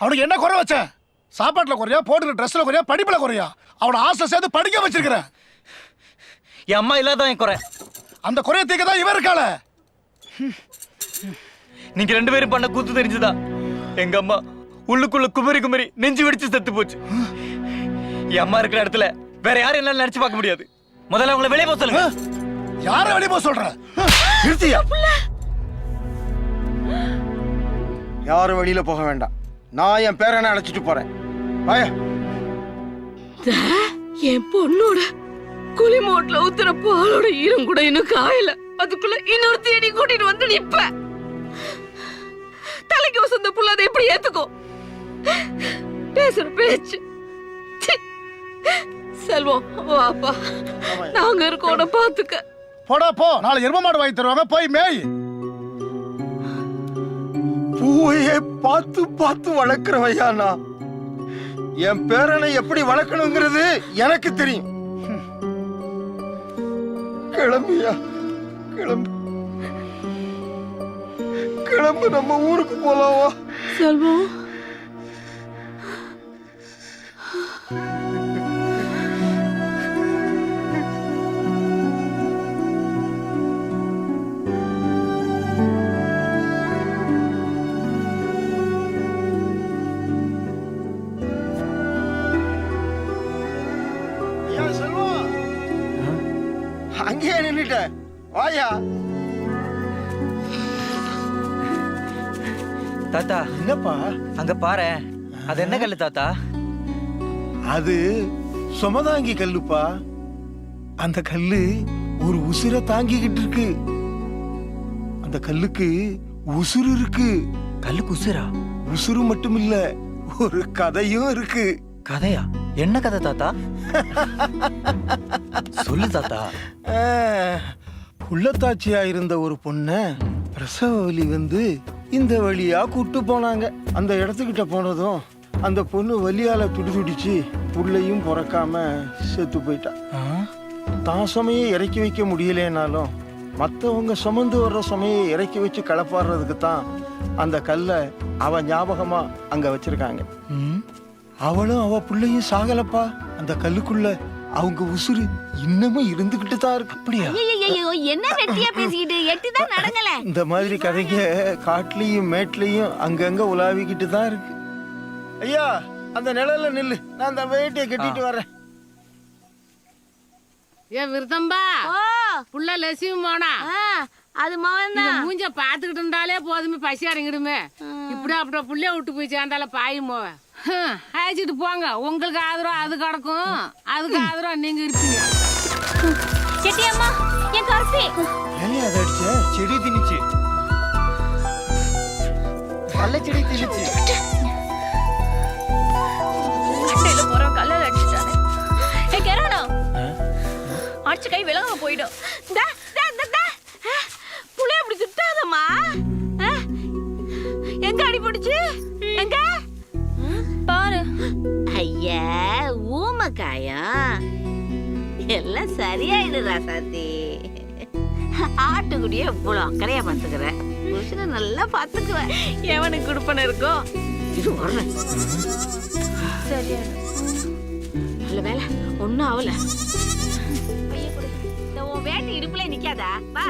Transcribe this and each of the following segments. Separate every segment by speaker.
Speaker 1: அவனுக்கு என்ன குறை வச்ச? சாப்பாட்டுல குறையா போட்டுக்கிற ட்ரெஸ்ல குறையா படிப்புல குறையா? அவனை ஆசை சேர்த்து படிக்க வச்சிருக்கிறேன்
Speaker 2: என் அம்மா இல்லாதான் என் குறை.
Speaker 1: அந்த குறைய தீக்க தான் இவன் இருக்காள.
Speaker 2: நீங்க ரெண்டு பேரும் பண்ண கூத்து தெரிஞ்சுதா? எங்க அம்மா உள்ளுக்குள்ள குமரி குமரி நெஞ்சு வெடிச்சு செத்து போச்சு. என் அம்மா இருக்கிற இடத்துல வேற யாரும் என்ன நினைச்சு பார்க்க முடியாது. முதல்ல அவங்கள வெளியே போக சொல்லுங்க.
Speaker 1: யார வெளிய போக சொல்ற? நிறுத்தியா
Speaker 3: யாரும் வெளியில போக வேண்டாம். நான் என் பேரனை அழைச்சிட்டு போறேன்? வாயா.
Speaker 4: என் பொண்ணோட குளிமோட்ல ஊத்துற பாலோட ஈரம் கூட இன்னும் காயல. அதுக்குள்ள இன்னொரு தேடி கூட்டிட்டு வந்து நிப்ப. தலைக்கு வசந்த புள்ள அதை எப்படி ஏத்துக்கோ? பேசுற பேச்சு. ச்சீ. செல்வம் வாப்பா நாங்க இருக்கோட பாத்துக்க.
Speaker 1: போடா போ. நாளை எரும மாடு வாங்கி தருவாங்க. போய் மேய்.
Speaker 3: பூவையே பார்த்து பார்த்து வளர்க்கிறவையா நான் என் பேரனை எப்படி வளர்க்கணுங்கிறது எனக்கு தெரியும். கிளம்பியா கிளம்பு. கிளம்பு நம்ம ஊருக்கு போலாவா?
Speaker 4: செல்வம்.
Speaker 3: ஐயா செல்வம் அங்கேயே நின்னுட்ட. வாயா.
Speaker 2: தாத்தா
Speaker 3: என்னப்பா?
Speaker 2: அங்க பாரு. அது என்ன கல்லு தாத்தா?
Speaker 5: அது சுமதாங்கி கல்லுப்பா. அந்த கல்லு ஒரு உசுரை தாங்கிக்கிட்டு இருக்கு. அந்த கல்லுக்கு உசுறு இருக்கு.
Speaker 2: கல்லு குசுரா
Speaker 5: உசுறு மட்டும் இல்ல ஒரு கதையும் இருக்கு.
Speaker 2: கதையா? என்ன கதை தாத்தா? சொல்லு தாத்தா.
Speaker 5: உள்ளத்தாட்சியா இருந்த ஒரு பொண்ண பிரசவ வலி வந்து இந்த வழியா கூட்டு போனாங்க. அந்த இடத்துக்கிட்ட போனதும் அந்த பொண்ணு வலியால துடிதுடிச்சு புள்ளையும் பிறக்காம செத்து போயிட்டா? தான் சுமையை இறக்கி வைக்க முடியலைனாலும் மற்றவங்க சுமந்து வர்ற சுமையை இறக்கி வச்சு களப்பாடுறதுக்கு தான் அந்த கல்லை அவ ஞாபகமா அங்க வச்சிருக்காங்க? அவளும் அவ பிள்ளையும் சாகலப்பா. அந்த கல்லுக்குள்ள அவங்க உசுறு இன்னமும் இருந்துகிட்டு தான் இருக்கு.
Speaker 2: அப்படியா?
Speaker 6: என்ன வெட்டியா பேசிக்கிட்டு? எட்டி தான் நடங்கல
Speaker 5: இந்த மாதிரி கதைங்க காட்டுலயும் மேட்லயும் அங்கங்க உலாவிக்கிட்டு தான் இருக்கு. ஐயா அந்த நிழல்ல நில்லு. நான் அந்த வேட்டியை கட்டிட்டு வரேன்.
Speaker 7: ஏன் விருத்தம்பா.
Speaker 6: ஓ.
Speaker 7: புள்ள லட்சுமி போனா.
Speaker 6: ஆ, அது மவன் தான்
Speaker 7: மூஞ்ச பாத்துக்கிட்டு இருந்தாலே போதுமே பசி இறங்கிடுமே இப்படி அப்படி புள்ளைய விட்டு போய் சேர்ந்தால பாயும் போவேன். அழைச்சிட்டு போங்க. உங்களுக்கு ஆதரவு அது கிடக்கும். அதுக்கு ஆதரவு நீங்க இருப்பீங்க.
Speaker 6: செட்டியம்மா என் கருப்பி.
Speaker 5: அதை அடிச்ச?
Speaker 2: செடி திணிச்சு
Speaker 3: நல்ல செடி திணிச்சு
Speaker 6: அடிச்ச கை விலகாம போயிடும். டா டா டா, டா புளிய அப்படி திட்டாதம்மா. ஆ? எங்க அடி போடுச்சு எங்க? பாரு. ஐயா ஊமக்காயம் எல்லாம் சரியாயிடுறா சாத்தி. ஆட்டுக்குடியே இவ்வளோ அக்கறையா பார்த்துக்கிறேன் புருஷனை நல்லா பார்த்துக்குவேன் எவனுக்கு குடுப்பன இருக்கும் இது வர்றேன் சரியா நல்ல வேலை. ஒன்றும் ஆகல வேட்டி இடுப்புல நிக்காதா? வா.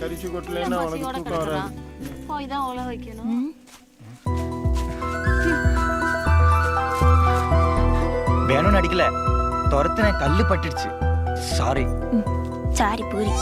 Speaker 5: கரிச்சு கொட்டலைன்னா உனக்கு தூக்கம் வராது.
Speaker 6: போய் தான் உழ வைக்கணும்.
Speaker 2: வேணும்னு அடிக்கல துரத்துன கல்லு பட்டுடுச்சு. Sorry
Speaker 6: sorry puri.